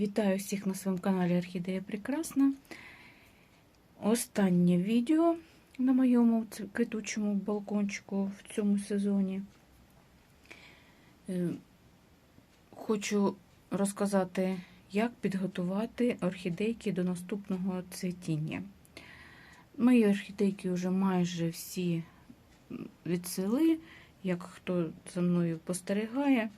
Вітаю всіх на своєму каналі Орхідея Прекрасна. Останнє відео на моєму квітучому балкончику в цьому сезоні. Е, Хочу розказати, як підготувати орхідейки до наступного цвітіння. Мої орхідейки вже майже всі м, відцвіли, як хто за мною спостерігає.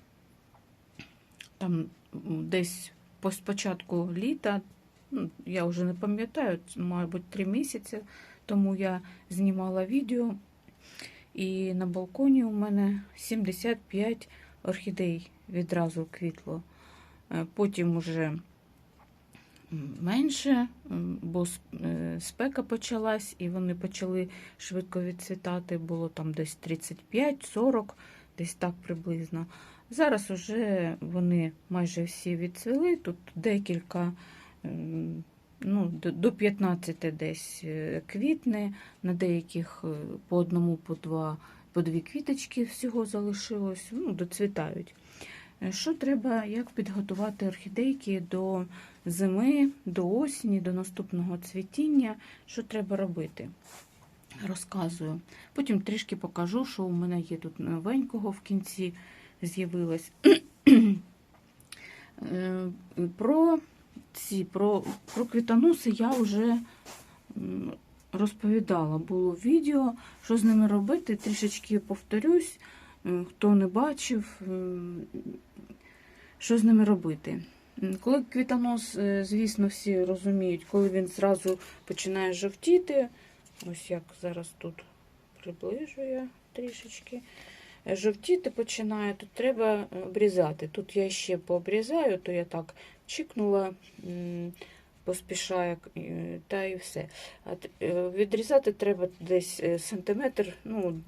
Там десь по спочатку літа, ну, я вже не пам'ятаю, мабуть, три місяці тому я знімала відео, і на балконі у мене 75 орхідей відразу квітло. Е, Потім уже менше, бо е, спека почалась, і вони почали швидко відцвітати. Було там десь 35-40, десь так приблизно. Зараз уже вони майже всі відцвіли. Тут декілька, ну, до- до 15 десь е, квітне, на деяких е, по одному, по два, по дві квіточки всього залишилось, ну, доцвітають. Е, Що треба, як підготувати орхідейки до зими, до осені, до наступного цвітіння? Що треба робити? Розказую. Потім трішки покажу, що у мене є тут новенького в кінці з'явилось. Е, Про ці про, про квітонуси я вже розповідала. Було відео, що з ними робити. Трішечки повторюсь, е, хто не бачив, що з ними робити. Коли квітонос, е, звісно, всі розуміють, коли він зразу починає жовтіти, ось як зараз тут приближу я трішечки. Е, Жовтіти починає, тут треба обрізати. Тут я ще пообрізаю, то я так чикнула, поспішаю, е, та і все. Е, відрізати треба десь е, сантиметр, ну,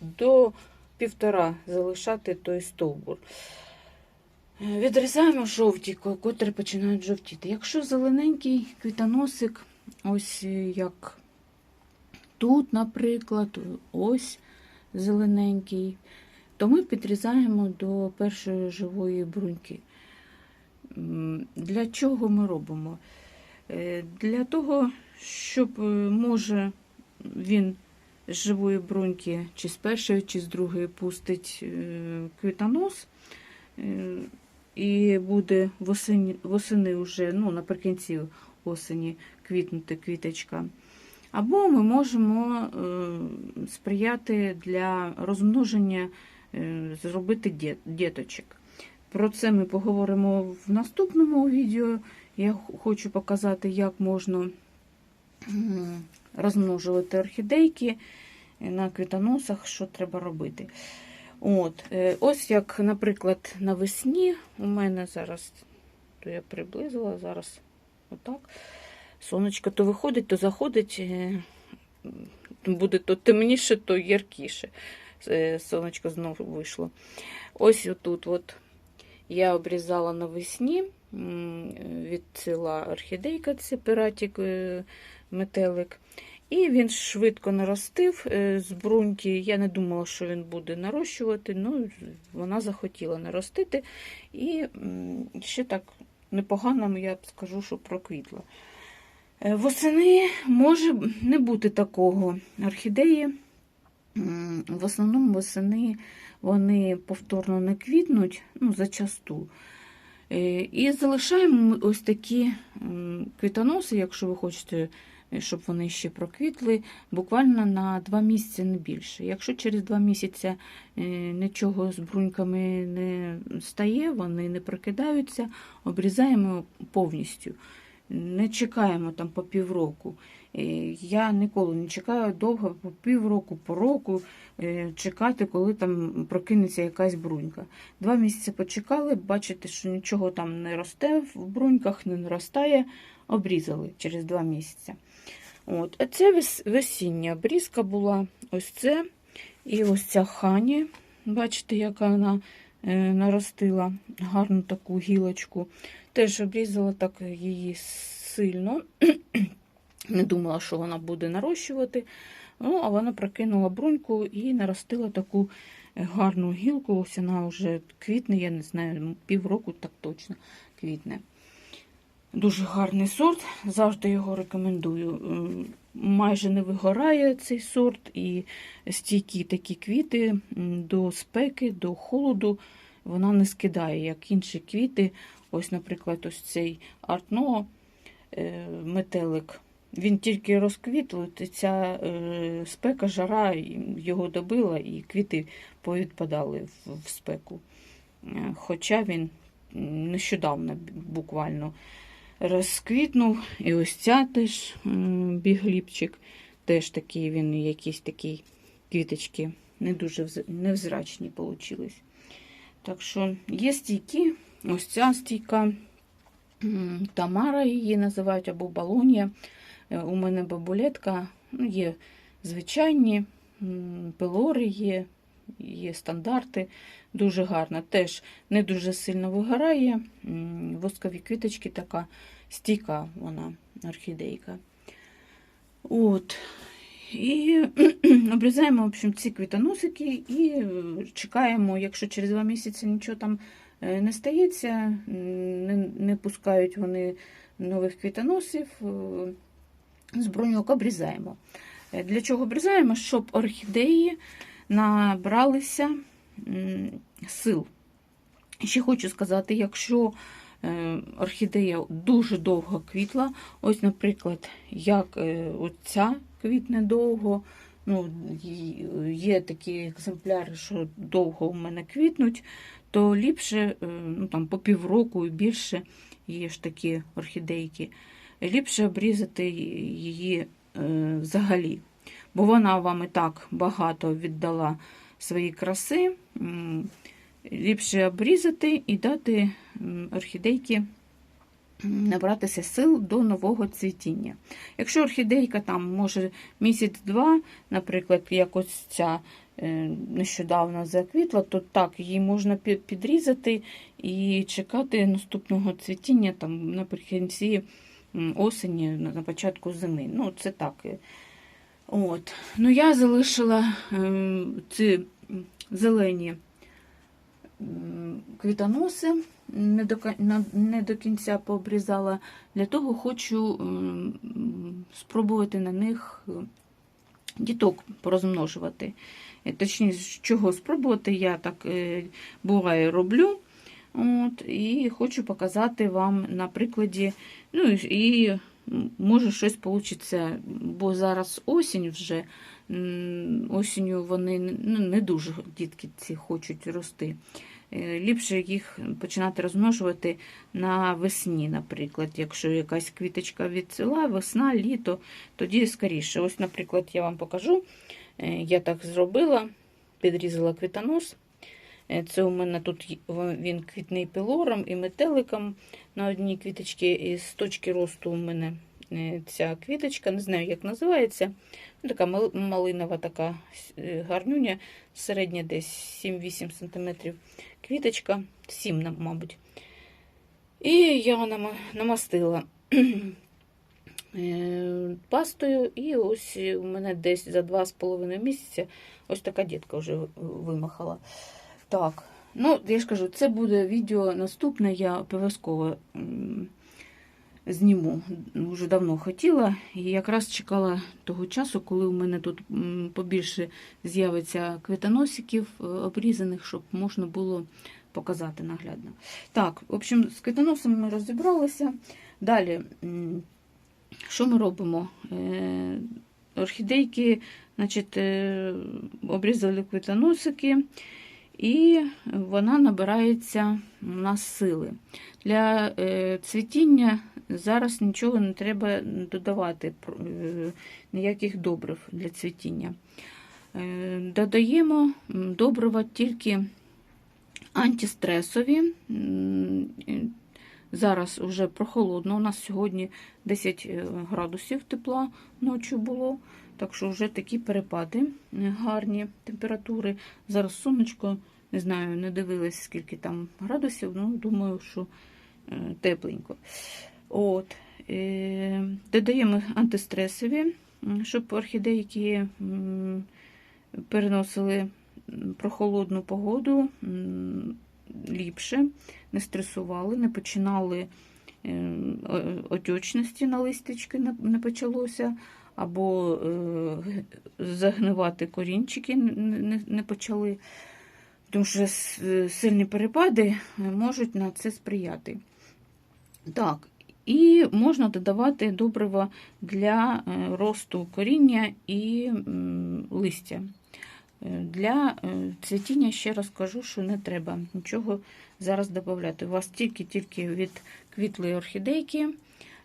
до, півтора залишати той стовбур. Е, Відрізаємо жовті, ко- котрі починають жовтіти. Якщо зелененький квітоносик, ось е, як тут, наприклад, ось зелененький, то ми підрізаємо до першої живої бруньки. Для чого ми робимо? Е, Для того, щоб е, може він з живої бруньки, чи з першої, чи з другої пустить е, квітонос, і буде восени, восени вже, ну, наприкінці осені квітнути квіточка. Або ми можемо е, сприяти для розмноження, е, зробити діточок. Про це ми поговоримо в наступному відео. Я хочу показати, як можна розмножувати орхідейки на квітоносах, що треба робити. От, е, ось як, наприклад, навесні у мене зараз, то я приблизила, зараз отак. Сонечко то виходить, то заходить, е, буде то темніше, то яркіше. Е, Сонечко знову вийшло. Ось отут от я обрізала навесні м, від ціла орхідейка, це е, метелик. І він швидко наростив з бруньки. Я не думала, що він буде нарощувати. Ну, вона захотіла наростити. І ще так непогано, я б скажу, що проквітла. Е, Восени може не бути такого. Орхідеї в основному восени вони повторно не квітнуть, ну, зачасту. Е, І залишаємо ось такі квітоноси, якщо ви хочете, е, щоб вони ще проквітли, буквально на 2 місяці не більше. Якщо через 2 місяці нічого з бруньками не стає, вони не прокидаються, обрізаємо повністю. Не чекаємо там по півроку. Е, Я ніколи не чекаю довго, по півроку, по року е, чекати, коли там прокинеться якась брунька. Два місяці почекали, бачите, що нічого там не росте в бруньках, не наростає, обрізали через два місяці. От. А це весіння обрізка була. Ось це. І ось ця хані. Бачите, яка вона е, наростила гарну таку гілочку. Теж обрізала так її сильно. Не думала, що вона буде нарощувати. Ну, а вона прокинула бруньку і наростила таку гарну гілку. Ось вона вже квітне, я не знаю, півроку так точно квітне. Дуже гарний сорт, завжди його рекомендую. Майже не вигорає цей сорт, і стійкі такі квіти до спеки, до холоду вона не скидає, як інші квіти. Ось, наприклад, ось цей артно е, метелик. Він тільки розквіт, і ця е, спека, жара його добила, і квіти повідпадали в, спеку. Е, Хоча він нещодавно буквально розквітнув. І ось ця теж бігліпчик, теж такий він, якийсь такий квіточки не дуже невзрачні получились. Так що є стійки, ось ця стійка. Тамара її називають або балонія. Е, У мене бабулетка, ну, є звичайні, пелори є, є стандарти. Дуже гарна. Теж не дуже сильно вигорає. Воскові квіточки така стійка вона, орхідейка. От. І обрізаємо в общем, ці квітоносики і е, чекаємо, якщо через два місяці нічого там е, не стається, не, не пускають вони нових квітоносів, е, з обрізаємо. Для чого обрізаємо? Щоб орхідеї набралися сил. Ще хочу сказати, якщо орхідея дуже довго квітла, ось, наприклад, як оця квітне довго, ну, є такі екземпляри, що довго у мене квітнуть, то ліпше е, ну, там, по півроку і більше є ж такі орхідейки, ліпше обрізати її е, взагалі. Бо вона вам і так багато віддала своєї краси. Ліпше обрізати і дати орхідейки набратися сил до нового цвітіння. Якщо орхідейка там може місяць-два, наприклад, як ось ця е, нещодавно заквітла, то так, її можна підрізати і чекати наступного цвітіння там наприкінці осені, на початку зими. Ну, це так. От. Ну, я залишила е, ці зелені квітоноси, не до, не до кінця пообрізала. Для того хочу спробувати на них е, діток порозмножувати. Е, Точніше, чого спробувати, я так е, буває роблю. От, і хочу показати вам на прикладі. Ну і може щось вийде, бо зараз осінь вже. Осінню вони ну, не дуже дітки ці хочуть рости. Е, Ліпше їх починати розмножувати на весні, наприклад. Якщо якась квіточка відцвіла, весна, літо, тоді скоріше. Ось, наприклад, я вам покажу. Е, Я так зробила, підрізала квітонос. Е, Це у мене тут він квітний пилором і метеликом на одній квіточці. І з точки росту у мене ця квіточка, не знаю, як називається. Ну, така малинова така гарнюня, середня десь 7-8 см квіточка, 7, мабуть. І я намастила е, пастою, і ось у мене десь за 2,5 місяця ось така дітка вже вимахала. Так, ну, я ж кажу, це буде відео наступне, я обов'язково зніму. Уже давно хотіла, і якраз чекала того часу, коли у мене тут побільше з'явиться квітоносиків е, обрізаних, щоб можна було показати наглядно. Так, в общем, з квітоносами ми розібралися. Далі, що ми робимо? Е, Орхідейки, значить, е, обрізали квітоносики, і вона набирається у нас сили. Для е, цвітіння зараз нічого не треба додавати, е, ніяких добрив для цвітіння. Е, додаємо добрива тільки антистресові. Зараз вже прохолодно. У нас сьогодні 10 е, градусів тепла ночі було. Так що вже такі перепади е, гарні температури. Зараз сонечко, не знаю, не дивилась, скільки там градусів, ну думаю, що е, тепленько. От. Е, додаємо антистресові, щоб орхідейки переносили прохолодну погоду ліпше, не стресували, не починали отечності на листочки не почалося, або е, загнивати корінчики не, почали. Тому що сильні перепади можуть на це сприяти. Так, і можна додавати добрива для е, росту коріння і листя. Е, Для цвітіння ще раз кажу, що не треба нічого зараз додати. У вас тільки-тільки від квітлої орхідейки.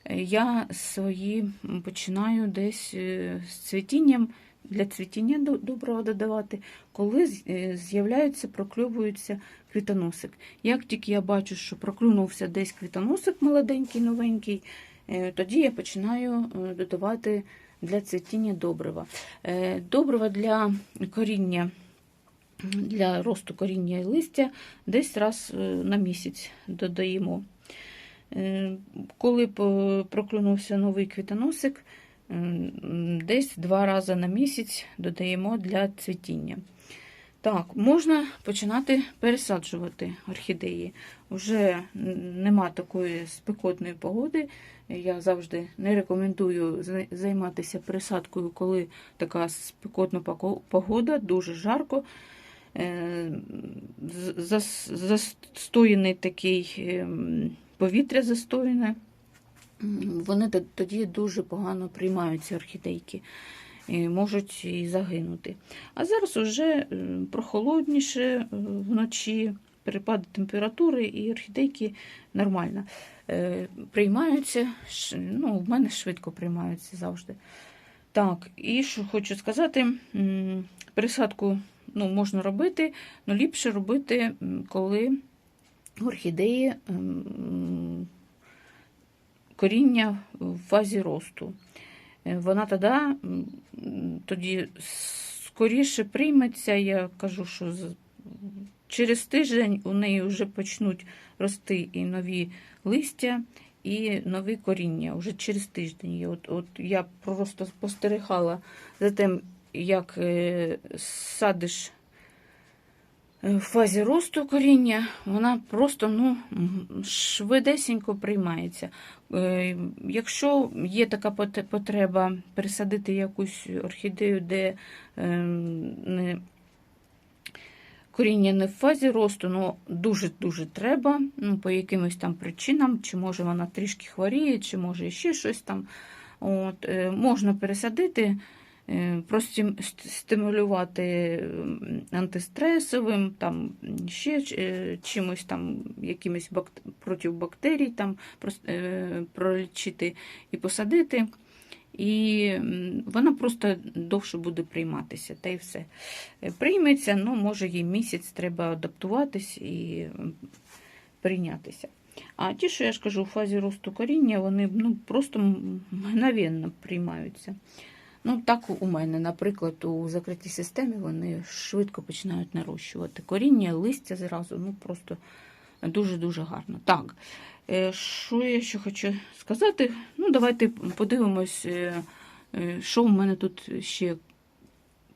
Я свої починаю десь е, з цвітінням для цвітіння до- доброго додавати, коли е, з'являються, прокльовуються квітоносик. Як тільки я бачу, що проклюнувся десь квітоносик молоденький, новенький, е, тоді я починаю додавати для цвітіння добрива. Добрива для коріння, для росту коріння і листя десь раз на місяць додаємо. Е, Коли проклюнувся новий квітоносик, десь два рази на місяць додаємо для цвітіння. Так, можна починати пересаджувати орхідеї. Вже нема такої спекотної погоди. Я завжди не рекомендую займатися пересадкою, коли така спекотна погода, дуже жарко. Е, з- зас- Застояний такий ем, повітря застояне. Вони тоді дуже погано приймаються орхідейки і можуть і загинути. А зараз вже прохолодніше е, вночі, перепади температури і орхідейки нормально е, приймаються. Ну, в мене швидко приймаються завжди. Так, і що хочу сказати, пересадку ну, можна робити, але ліпше робити, коли орхідеї коріння в фазі росту. Е, Вона тоді, тоді скоріше прийметься. Я кажу, що через тиждень у неї вже почнуть рости і нові листя, і нові коріння. Вже через тиждень. От, от я просто спостерігала за тим, як е, садиш в фазі росту коріння, вона просто ну, швидесенько приймається. Е, Якщо є така потреба пересадити якусь орхідею, де е, не, коріння не в фазі росту, ну дуже-дуже треба, ну, по якимось там причинам, чи може вона трішки хворіє, чи може ще щось там. От, е, можна пересадити, е, простимулювати м, антистресовим, там, ще е, чимось там, якимось бак- проти бактерій там, е, пролічити і посадити. І вона просто довше буде прийматися, та й все. Прийметься, ну, може, їй місяць треба адаптуватись і прийнятися. А ті, що я ж кажу, у фазі росту коріння, вони ну, просто мгновенно приймаються. Ну, так у мене, наприклад, у закритій системі вони швидко починають нарощувати коріння, листя зразу, ну просто дуже-дуже гарно. Так, е, що я ще хочу сказати? Ну, давайте подивимось, е, е, що в мене тут ще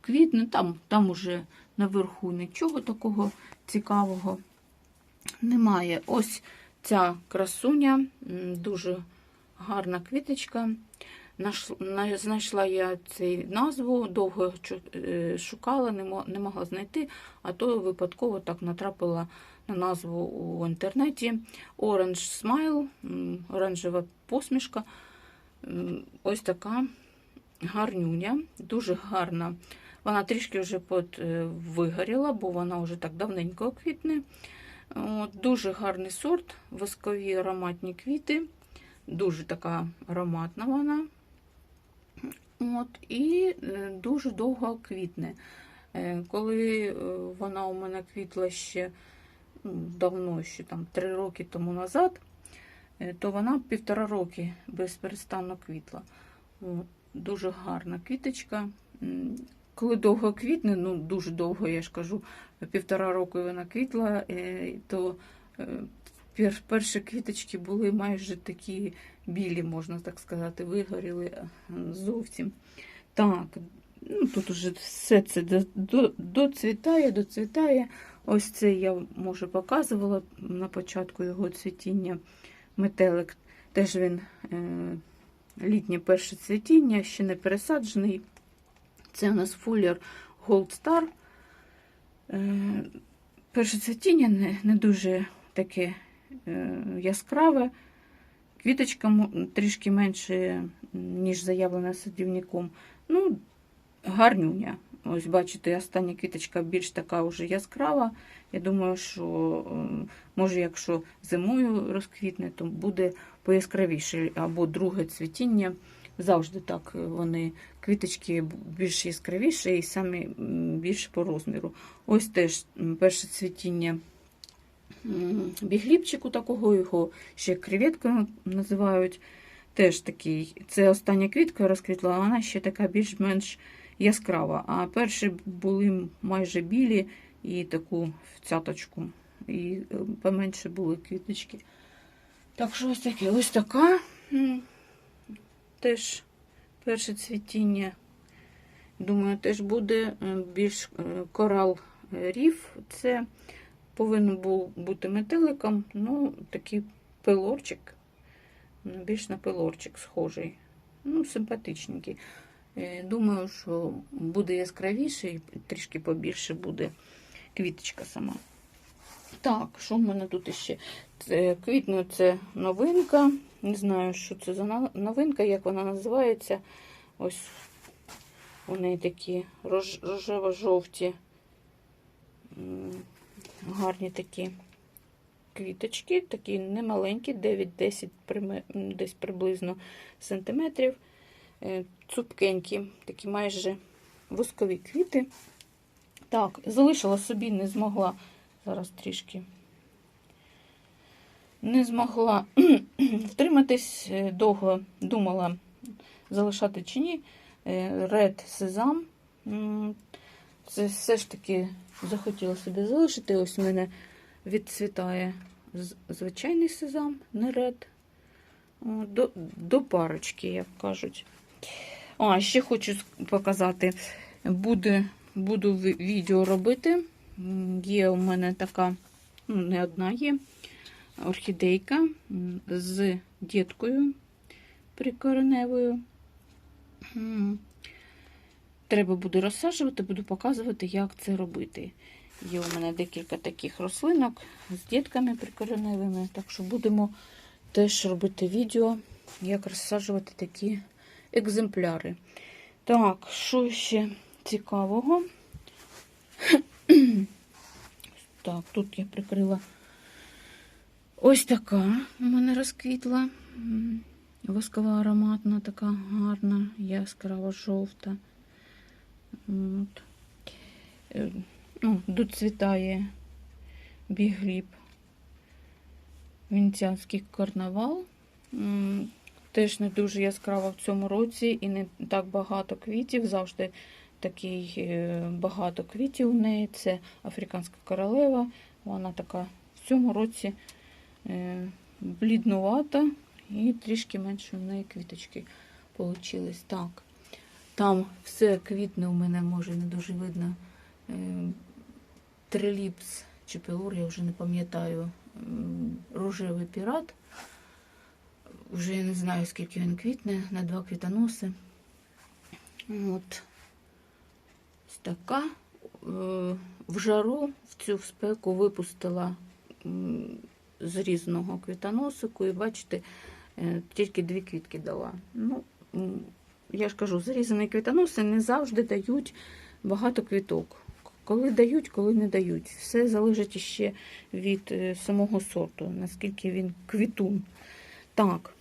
квітне. Там, там уже наверху нічого такого цікавого немає. Ось ця красуня, дуже гарна квіточка. Знайшла я цю назву, довго е, шукала, не могла знайти, а то випадково так натрапила на назву у інтернеті. Orange Smile, оранжева посмішка. Ось така гарнюня, дуже гарна. Вона трішки вже е, вигоріла, бо вона вже так давненько квітне. Дуже гарний сорт, воскові ароматні квіти. Дуже така ароматна вона. От, і е, дуже довго квітне. Е, Коли е, вона у мене квітла ще ну, давно, ще там три роки тому назад, то вона півтора роки безперестанно квітла. Дуже гарна квіточка. Коли довго квітне, ну дуже довго, я ж кажу, півтора року вона квітла, то перші квіточки були майже такі білі, можна так сказати, вигоріли е, зовсім. Так, ну тут уже все це до- до- доцвітає, доцвітає. Ось це я може показувала на початку його цвітіння метелик. Теж він е, літнє перше цвітіння, ще не пересаджений. Це у нас фуллер Gold Star. Е, перше цвітіння не, не дуже таке яскраве. Квіточка трішки менше, ніж заявлена садівником. Ну, гарнюня. Ось бачите, остання квіточка більш така вже яскрава. Я думаю, що е, може, якщо зимою розквітне, то буде пояскравіше. Або друге цвітіння. Завжди так е, вони квіточки більш яскравіші і самі більше по розміру. Ось теж перше цвітіння бігліпчику такого, його ще креветкою називають. Теж такий. Це остання квітка розквітла, а вона ще така більш-менш яскрава. А перші були майже білі і таку в цяточку. І е, поменше були квіточки. Так що ось таке. Ось така. Теж перше цвітіння. Думаю, теж буде е, більш е, корал ріф. Це повинен був бути метеликом, ну, такий пилорчик. Більш на пилорчик схожий. Ну, симпатичненький. Е, Думаю, що буде яскравіше і трішки побільше буде квіточка сама. Так, що в мене тут іще? Це, квітною це новинка. Не знаю, що це за новинка, як вона називається. Ось у неї такі рожево-жовті, гарні такі квіточки, такі немаленькі, 9-10 десь приблизно сантиметрів. Е, Цупкенькі, такі майже воскові квіти. Так, залишила собі, не змогла. Зараз трішки не змогла втриматись е, довго думала залишати чи ні. Ред сезам. Це все ж таки захотіла собі залишити. Ось у мене відцвітає звичайний сезам, не ред. До, до парочки, як кажуть. А, ще хочу показати. Буду, буду відео робити. Є у мене така, ну, не одна є орхідейка з діткою прикореневою. Треба буде розсаджувати, буду показувати, як це робити. Є у мене декілька таких рослинок з дітками прикореневими, так що будемо теж робити відео, як розсаджувати такі екземпляри. Так, що ще цікавого? Так, тут я прикрила ось така у мене розквітла. Воскова ароматна, така гарна, яскраво жовта. От. Е, Ну, доцвітає бігліб. Вінцянський карнавал. Теж не дуже яскрава в цьому році і не так багато квітів. Завжди такий е, багато квітів у неї. Це африканська королева. Вона така в цьому році е, бліднувата і трішки менше в неї квіточки получились. Так. Там все квітне у мене, може, не дуже видно. Е, Триліпс чи пілур, я вже не пам'ятаю. Рожевий пірат. Вже я не знаю, скільки він квітне, на два квітоноси. От. Ось така. Е, В жару в цю спеку випустила з різного квітоносику, і бачите, е, тільки дві квітки дала. Ну, я ж кажу, зрізані квітоноси не завжди дають багато квіток. Коли дають, коли не дають. Все залежить ще від е, самого сорту, наскільки він квітун. Так,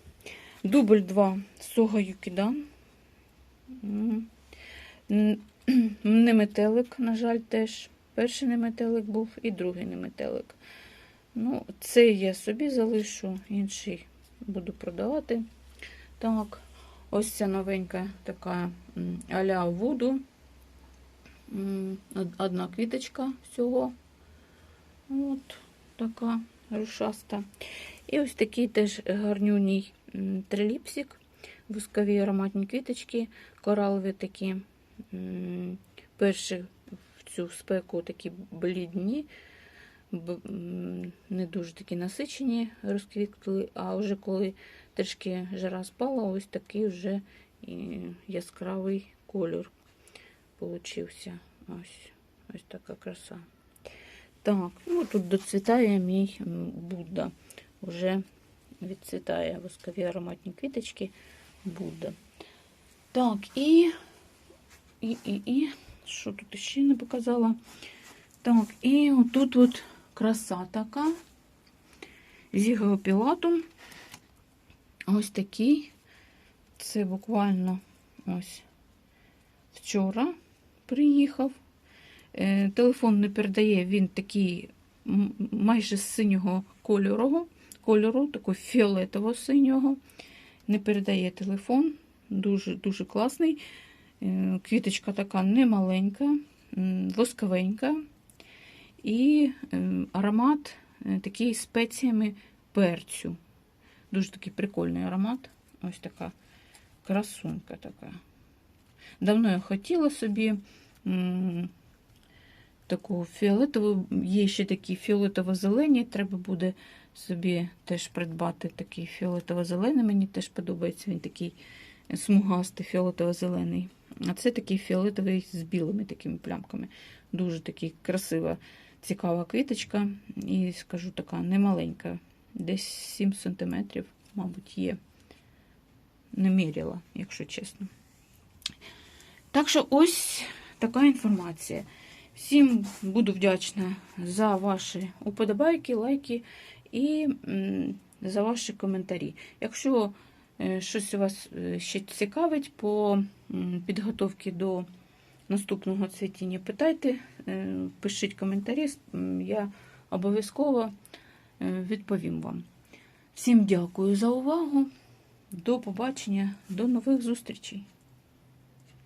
дубль 2 Сога Юкідан. М. Н- Не метелик, на жаль, теж. Перший не метелик був і другий не метелик. Ну, цей я собі залишу, інший буду продавати. Так, ось ця новенька така а-ля Вуду. Одна квіточка всього. От така рушаста. І ось такий теж гарнюній триліпсик. Воскові ароматні квіточки, коралові такі. Перші в цю спеку такі блідні, не дуже такі насичені, розквітли, а вже коли трішки жара спала, ось такий вже яскравий колір получився. Ось, ось така краса. Так, ну тут доцвітає мій Будда. Вже відцвітає воскові ароматні квіточки Будда. Так, і, і, і, і, що тут ще не показала? Так, і отут от краса така. Зігеопілатум. Ось такий. Це буквально ось вчора приїхав. Е, Телефон не передає, він такий майже синього кольору, кольору, такого фіолетово-синього. Не передає телефон. Дуже дуже класний. Е, Квіточка така немаленька, восковенька. І е, аромат такий спеціями перцю. Дуже такий прикольний аромат. Ось така красунька така. Давно я хотіла собі таку фіолетову, є ще такі фіолетово-зелені, треба буде собі теж придбати такий фіолетово-зелений. Мені теж подобається він такий смугастий фіолетово-зелений. А це такий фіолетовий з білими такими плямками. Дуже такий красива, цікава квіточка. І скажу така немаленька. Десь 7 см, мабуть, є. Не міряла, якщо чесно. Так що ось така інформація. Всім буду вдячна за ваші уподобайки, лайки і за ваші коментарі. Якщо е, щось у вас е, ще цікавить по підготовці до наступного цвітіння, питайте, е, пишіть коментарі, я обов'язково відповім вам. Всім дякую за увагу. До побачення, до нових зустрічей.